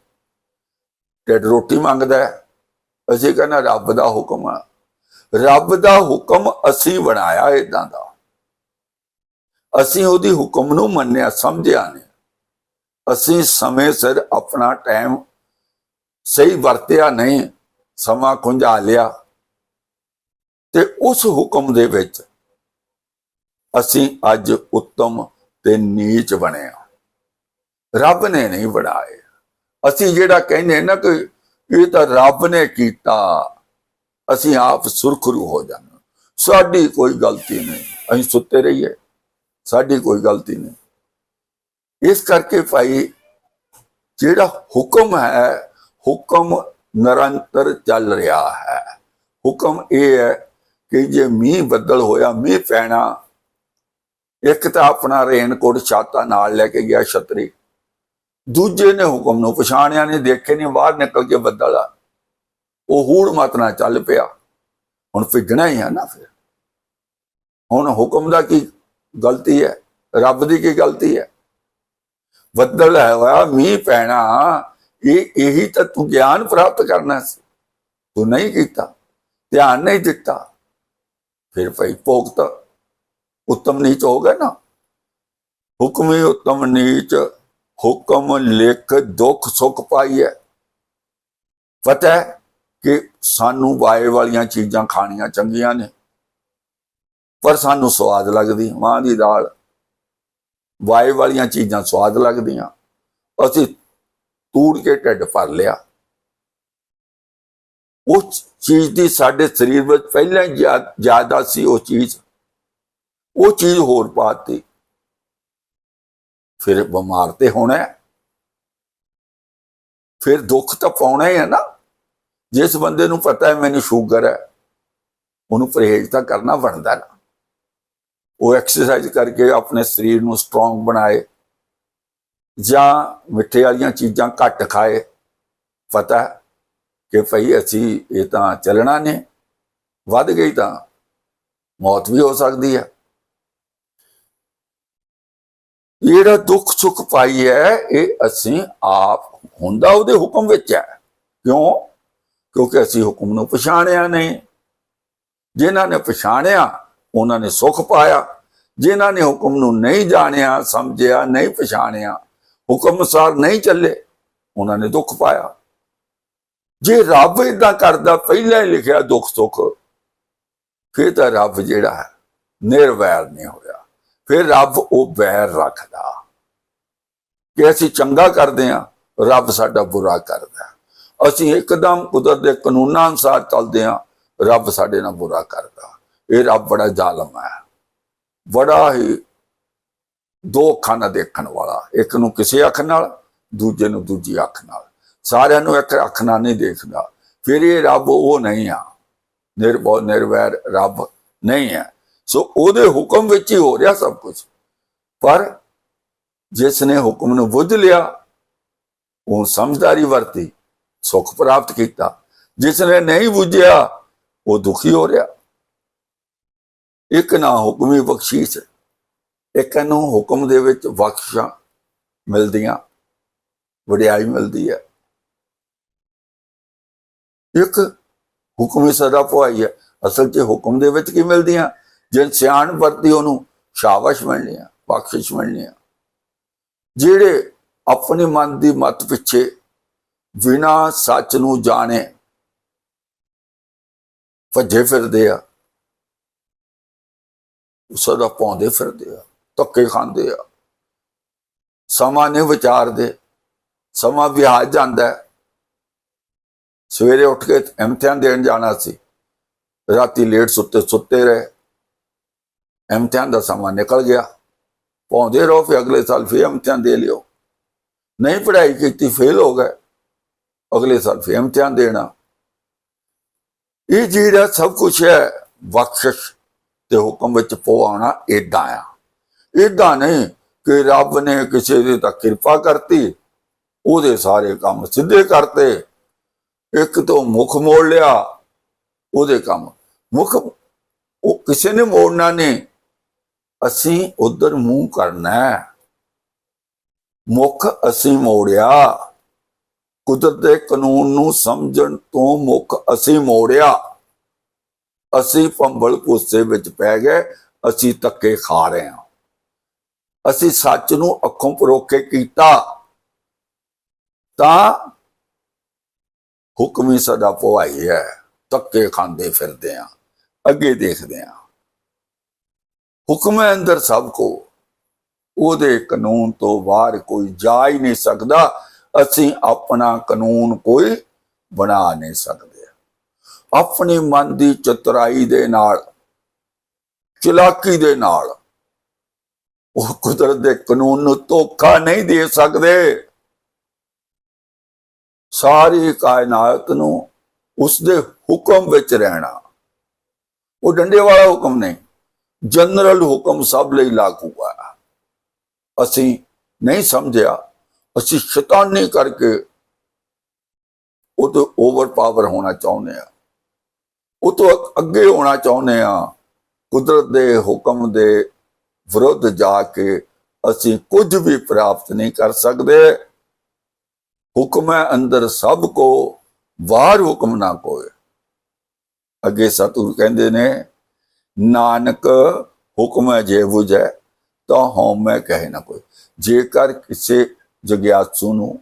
Speaker 1: ਢਿੱਡ ਰੋਟੀ ਮੰਗਦਾ ਅਸੀਂ ਕਹਿੰਦਾ ਰੱਬ ਦਾ ਹੁਕਮ ਆ। ਰੱਬ ਦਾ ਹੁਕਮ ਅਸੀਂ ਬਣਾਇਆ ਇਦਾਂ ਦਾ। ਅਸੀਂ ਉਹਦੀ ਹੁਕਮ ਨੂੰ ਮੰਨਿਆ, ਸਮਝਿਆ ਨਹੀਂ। ਅਸੀਂ ਸਮੇਂ ਸਿਰ ਆਪਣਾ ਟਾਈਮ ਸਹੀ ਵਰਤਿਆ ਨਹੀਂ, ਸਮਾਂ ਖੁੰਝਾ ਲਿਆ। ਤੇ ਉਸ ਹੁਕਮ ਦੇ ਵਿੱਚ ਅਸੀਂ ਅੱਜ ਉੱਤਮ ਤੇ ਨੀਚ ਬਣਿਆ ਰੱਬ ਨੇ ਨਹੀਂ ਬਣਾਏ। ਅਸੀਂ ਜਿਹੜਾ ਕਹਿੰਦੇ ਨਾ ਕਿ ਇਹ ਤਾਂ ਰੱਬ ਨੇ ਕੀਤਾ, ਅਸੀਂ ਆਪ ਸੁਰਖਰੂ ਹੋ ਜਾਂਦੇ ਸਾਡੀ ਕੋਈ ਗਲਤੀ ਨਹੀਂ, ਅਸੀਂ ਸੁੱਤੇ ਰਹੀਏ, ਸਾਡੀ ਕੋਈ ਗਲਤੀ ਨਹੀਂ। ਇਸ ਕਰਕੇ ਭਾਈ ਜਿਹੜਾ ਹੁਕਮ ਹੈ, ਹੁਕਮ ਨਿਰੰਤਰ ਚੱਲ ਰਿਹਾ ਹੈ। ਹੁਕਮ ਇਹ ਹੈ ਕਿ ਜੇ ਮੀਂਹ ਬੱਦਲ ਹੋਇਆ, ਮੀਂਹ ਪੈਣਾ, ਇੱਕ ਤਾਂ ਆਪਣਾ ਰੇਨਕੋਟ ਛਾਤਾ ਨਾਲ ਲੈ ਕੇ ਗਿਆ ਛਤਰੀ। ਦੂਜੇ ਨੇ ਹੁਕਮ ਨੂੰ ਪਛਾਣਿਆ ਨਹੀਂ, ਦੇਖੇ ਨਹੀਂ, ਬਾਹਰ ਨਿਕਲ ਕੇ ਬੱਦਲ ਆ। ਉਹ ਹੂੜ ਮਤ ਨਾਲ ਚੱਲ ਪਿਆ। ਹੁਣ ਭਿੱਜਣਾ ਹੀ ਹੈ ਨਾ ਫਿਰ। ਹੁਣ ਹੁਕਮ ਦਾ ਕੀ ਗਲਤੀ ਹੈ? ਰੱਬ ਦੀ ਕੀ ਗਲਤੀ ਹੈ? ਬੱਦਲ ਹੈ ਹੋਇਆ ਮੀਂਹ ਪੈਣਾ। ਇਹ, ਇਹੀ ਤਾਂ ਤੂੰ ਗਿਆਨ ਪ੍ਰਾਪਤ ਕਰਨਾ ਸੀ। ਤੂੰ ਨਹੀਂ ਕੀਤਾ। ਧਿਆਨ ਨਹੀਂ ਦਿੱਤਾ। ਫਿਰ ਭਈ ਭੋਗਤ। ਉੱਤਮ ਨੀਚ ਹੋ ਗਿਆ ਨਾ। ਹੁਕਮੀ ਉੱਤਮ ਨੀਚ। ਹੁਕਮ ਲਿਖ ਦੁੱਖ ਸੁੱਖ ਪਾਈਐ। ਪਤਾ ਹੈ ਕਿ ਸਾਨੂੰ ਵਾਏ ਵਾਲੀਆਂ ਚੀਜ਼ਾਂ ਖਾਣੀਆਂ ਚੰਗੀਆਂ ਨੇ, ਪਰ ਸਾਨੂੰ ਸਵਾਦ ਲੱਗਦੀ ਮਾਂ ਦੀ ਦਾਲ, ਵਾਏ ਵਾਲੀਆਂ ਚੀਜ਼ਾਂ ਸਵਾਦ ਲੱਗਦੀਆਂ। ਅਸੀਂ ਤੂੜ ਕੇ ਢਿੱਡ ਭਰ ਲਿਆ। ਉਸ ਚੀਜ਼ ਦੀ ਸਾਡੇ ਸਰੀਰ ਵਿੱਚ ਪਹਿਲਾਂ ਹੀ ਜ਼ਿਆਦਾ ਸੀ ਉਹ ਚੀਜ਼। ਉਹ ਚੀਜ਼ ਹੋਰ ਪਾਤੀ। ਫਿਰ ਬਿਮਾਰ ਤੇ ਹੋਣਾ ਫਿਰ ਦੁੱਖ ਤਾਂ ਪਾਉਣਾ ਹੀ ਹੈ ਨਾ। ਜਿਸ ਬੰਦੇ ਨੂੰ ਪਤਾ ਹੈ ਮੈਨੂੰ ਸ਼ੂਗਰ ਹੈ, ਉਹਨੂੰ ਪਰਹੇਜ਼ ਤਾਂ ਕਰਨਾ ਬਣਦਾ ਨਾ। ਉਹ ਐਕਸਰਸਾਈਜ਼ ਕਰਕੇ ਆਪਣੇ ਸਰੀਰ ਨੂੰ ਸਟਰੋਂਗ ਬਣਾਏ ਜਾਂ ਮਿੱਠੇ ਵਾਲੀਆਂ ਚੀਜ਼ਾਂ ਘੱਟ ਖਾਏ। ਪਤਾ ਕਿ ਭਈ ਅਸੀਂ ਇਹ ਤਾਂ ਚੱਲਣਾ ਨੇ ਵੱਧ ਗਈ ਤਾਂ ਮੌਤ ਵੀ ਹੋ ਸਕਦੀ ਹੈ। ਜਿਹੜਾ ਦੁੱਖ ਸੁੱਖ ਪਾਈ ਹੈ, ਇਹ ਅਸੀਂ ਆਪ ਹੁੰਦਾ ਉਹਦੇ ਹੁਕਮ ਵਿੱਚ ਹੈ। ਕਿਉਂ? ਕਿਉਂਕਿ ਅਸੀਂ ਹੁਕਮ ਨੂੰ ਪਛਾਣਿਆ ਨਹੀਂ। ਜਿਨ੍ਹਾਂ ਨੇ ਪਛਾਣਿਆ, ਉਹਨਾਂ ਨੇ ਸੁੱਖ ਪਾਇਆ। ਜਿਨ੍ਹਾਂ ਨੇ ਹੁਕਮ ਨੂੰ ਨਹੀਂ ਜਾਣਿਆ, ਸਮਝਿਆ, ਨਹੀਂ ਪਛਾਣਿਆ, ਹੁਕਮ ਅਨੁਸਾਰ ਨਹੀਂ ਚੱਲੇ, ਉਹਨਾਂ ਨੇ ਦੁੱਖ ਪਾਇਆ। ਜੇ ਰੱਬ ਇਦਾਂ ਕਰਦਾ, ਪਹਿਲਾਂ ਹੀ ਲਿਖਿਆ ਦੁੱਖ ਸੁੱਖ, ਫਿਰ ਤਾਂ ਰੱਬ ਜਿਹੜਾ ਹੈ, ਨਿਰਵੈਰ ਨਹੀਂ ਹੋਇਆ। ਫਿਰ ਰੱਬ ਉਹ ਵੈਰ ਰੱਖਦਾ। ਕਿ ਅਸੀਂ ਚੰਗਾ ਕਰਦੇ ਹਾਂ, ਰੱਬ ਸਾਡਾ ਬੁਰਾ ਕਰਦਾ। ਅਸੀਂ ਇੱਕਦਮ ਕੁਦਰਤ ਦੇ ਕਾਨੂੰਨਾਂ ਅਨੁਸਾਰ ਚੱਲਦੇ ਹਾਂ, ਰੱਬ ਸਾਡੇ ਨਾਲ ਬੁਰਾ ਕਰਦਾ। ਇਹ ਰੱਬ ਬੜਾ ਜ਼ਾਲਮ ਹੈ। ਬੜਾ ਹੀ ਦੋ ਅੱਖਾਂ ਨਾਲ ਦੇਖਣ ਵਾਲਾ, ਇੱਕ ਨੂੰ ਕਿਸੇ ਅੱਖ ਨਾਲ, ਦੂਜੇ ਨੂੰ ਦੂਜੀ ਅੱਖ ਨਾਲ। ਸਾਰਿਆਂ ਨੂੰ ਇੱਕ ਅੱਖ ਨਾਲ ਨਹੀਂ ਦੇਖਦਾ। ਫਿਰ ਇਹ ਰੱਬ ਉਹ ਨਹੀਂ ਆ। ਨਿਰਭਉ ਨਿਰਵੈਰ ਰੱਬ ਨਹੀਂ ਹੈ। ਸੋ ਉਹਦੇ ਹੁਕਮ ਵਿੱਚ ਹੀ ਹੋ ਰਿਹਾ ਸਭ ਕੁਝ ਪਰ ਜਿਸ ਨੇ ਹੁਕਮ ਨੂੰ ਬੁੱਝ ਲਿਆ, ਉਹ ਸਮਝਦਾਰੀ ਵਰਤੀ, ਸੁੱਖ ਪ੍ਰਾਪਤ ਕੀਤਾ। ਜਿਸ ਨੇ ਨਹੀਂ ਬੁੱਝਿਆ, ਉਹ ਦੁਖੀ ਹੋ ਰਿਹਾ। ਇੱਕ ਨਾ ਹੁਕਮੀ ਬਖਸ਼ੀਸ਼, ਇੱਕ ਨੂੰ ਹੁਕਮ ਦੇ ਵਿੱਚ ਬਖਸ਼ਾਂ ਮਿਲਦੀਆਂ, ਵਡਿਆਈ ਮਿਲਦੀ ਹੈ। ਇੱਕ ਹੁਕਮੀ ਸਦਾ ਪਵਾਈ ਹੈ। ਅਸਲ 'ਚ ਹੁਕਮ ਦੇ ਵਿੱਚ ਕੀ ਮਿਲਦੀਆਂ? ਜੇ ਸਿਆਣ ਵਰਤੀ ਉਹਨੂੰ ਸ਼ਾਬਾਸ਼ ਮਿਲਣੀ ਆ ਬਖਸ਼ਿਸ਼ ਮਿਲਣੀ ਆ ਜਿਹੜੇ ਆਪਣੇ ਮਨ ਦੀ ਮਤ ਪਿੱਛੇ ਬਿਨਾ ਸੱਚ ਨੂੰ ਜਾਣੇ ਭੱਜੇ ਫਿਰਦੇ ਆ ਸਦਾ ਪਾਉਂਦੇ ਫਿਰਦੇ ਆ, ਧੱਕੇ ਖਾਂਦੇ ਆ, ਸਮਾਂ ਨਹੀਂ ਵਿਚਾਰਦੇ, ਸਮਾਂ ਵਿਆਹ ਜਾਂਦਾ ਸਵੇਰੇ ਉੱਠ ਕੇ ਇਮਤਿਹਾਨ ਦੇਣ ਜਾਣਾ ਸੀ, ਰਾਤੀ ਲੇਟ ਸੁੱਤੇ ਸੁੱਤੇ ਰਹੇ। ਇਮਤਿਹਾਨ ਦਾ ਸਮਾਂ ਨਿਕਲ ਗਿਆ। ਪਾਉਂਦੇ ਰਹੋ ਫਿਰ ਅਗਲੇ ਸਾਲ ਫਿਰ ਇਮਤਿਹਾਨ ਦੇ ਲਿਓ। ਨਹੀਂ ਪੜ੍ਹਾਈ ਕੀਤੀ ਫੇਲ ਹੋ ਗਏ। ਅਗਲੇ ਸਾਲ ਫਿਰ ਇਮਤਿਹਾਨ ਦੇਣਾ। ਇਹ ਜਿਹੜਾ ਸਭ ਕੁਝ ਹੈ, ਬਖਸ਼ਿਸ਼ ਤੇ ਹੁਕਮ ਵਿੱਚ ਪਵਾਉਣਾ ਏਦਾਂ ਆ। ਏਦਾਂ ਨਹੀਂ ਕਿ ਰੱਬ ਨੇ ਕਿਸੇ ਦੀ ਤਾਂ ਕਿਰਪਾ ਕਰਤੀ, ਉਹਦੇ ਸਾਰੇ ਕੰਮ ਸਿੱਧੇ ਕਰਤੇ। ਇੱਕ ਤੋਂ ਮੁਖ ਮੋੜ ਲਿਆ, ਉਹਦੇ ਕੰਮ ਮੁਖ, ਉਹ ਕਿਸੇ ਨੇ ਮੋੜਨਾ ਨਹੀਂ। ਅਸੀਂ ਉਧਰ ਮੂੰਹ ਕਰਨਾ ਹੈ। ਮੁਖ ਅਸੀਂ ਮੋੜਿਆ। ਕੁਦਰਤ ਦੇ ਕਾਨੂੰਨ ਨੂੰ ਸਮਝਣ ਤੋਂ ਮੁਖ ਅਸੀਂ ਮੋੜਿਆ। ਅਸੀਂ ਪੰਬਲ ਪੁੱਸੇ ਵਿੱਚ ਪੈ ਗਏ। ਅਸੀਂ ਧੱਕੇ ਖਾ ਰਹੇ ਹਾਂ। ਅਸੀਂ ਸੱਚ ਨੂੰ ਅੱਖੋਂ ਪਰੋਕੇ ਕੀਤਾ। ਤਾਂ ਹੁਕਮੀ ਸਦਾ ਪਵਾਈ ਹੈ। ਧੱਕੇ ਖਾਂਦੇ ਫਿਰਦੇ ਆ ਅੱਗੇ ਦੇਖਦੇ ਆ ਹੁਕਮ ਹੈ ਅੰਦਰ ਸਭ ਕੋ। ਉਹਦੇ ਕਾਨੂੰਨ ਤੋਂ ਬਾਹਰ ਕੋਈ ਜਾ ਹੀ ਨਹੀਂ ਸਕਦਾ। ਅਸੀਂ ਆਪਣਾ ਕਾਨੂੰਨ ਕੋਈ ਬਣਾ ਨਹੀਂ ਸਕਦੇ। ਆਪਣੇ ਮਨ ਦੀ ਚਤੁਰਾਈ ਦੇ ਨਾਲ, ਚਲਾਕੀ ਦੇ ਨਾਲ, ਉਹ ਕੁਦਰਤ ਦੇ ਕਾਨੂੰਨ ਨੂੰ ਧੋਖਾ ਨਹੀਂ ਦੇ ਸਕਦੇ। ਸਾਰੀ ਕਾਇਨਾਤ ਨੂੰ ਉਸ ਦੇ ਹੁਕਮ ਵਿੱਚ ਰਹਿਣਾ। ਉਹ ਡੰਡੇ ਵਾਲਾ ਹੁਕਮ ਨਹੀਂ। ਜਨਰਲ ਹੁਕਮ ਸਭ ਲਈ ਲਾਗੂ ਹੈ ਅਸੀਂ ਨਹੀਂ ਸਮਝਿਆ। ਅਸੀਂ ਸ਼ੈਤਾਨੀ ਕਰਕੇ ਉਹ ਤੋਂ ਓਵਰ ਪਾਵਰ ਹੋਣਾ ਚਾਹੁੰਦੇ ਆ। ਉਹ ਤੋਂ ਅੱਗੇ ਹੋਣਾ ਚਾਹੁੰਦੇ ਆ। ਕੁਦਰਤ ਦੇ ਹੁਕਮ ਦੇ ਵਿਰੁੱਧ ਜਾ ਕੇ ਅਸੀਂ ਕੁਝ ਵੀ ਪ੍ਰਾਪਤ ਨਹੀਂ ਕਰ ਸਕਦੇ। ਹੁਕਮ ਹੈ ਅੰਦਰ ਸਭ ਕੋ ਬਾਹਰ ਹੁਕਮ ਨਾ ਕੋਏ। ਅੱਗੇ ਸਤਿਗੁਰ ਕਹਿੰਦੇ ਨੇ ਨਾਨਕ ਹੁਕਮ ਹੈ ਜੇ ਬੁਝੈ, ਤਾਂ ਹਉਮੈ ਕਹੇ ਨਾ ਕੋਈ। ਜੇਕਰ ਕਿਸੇ ਜਗਿਆਸੂ ਨੂੰ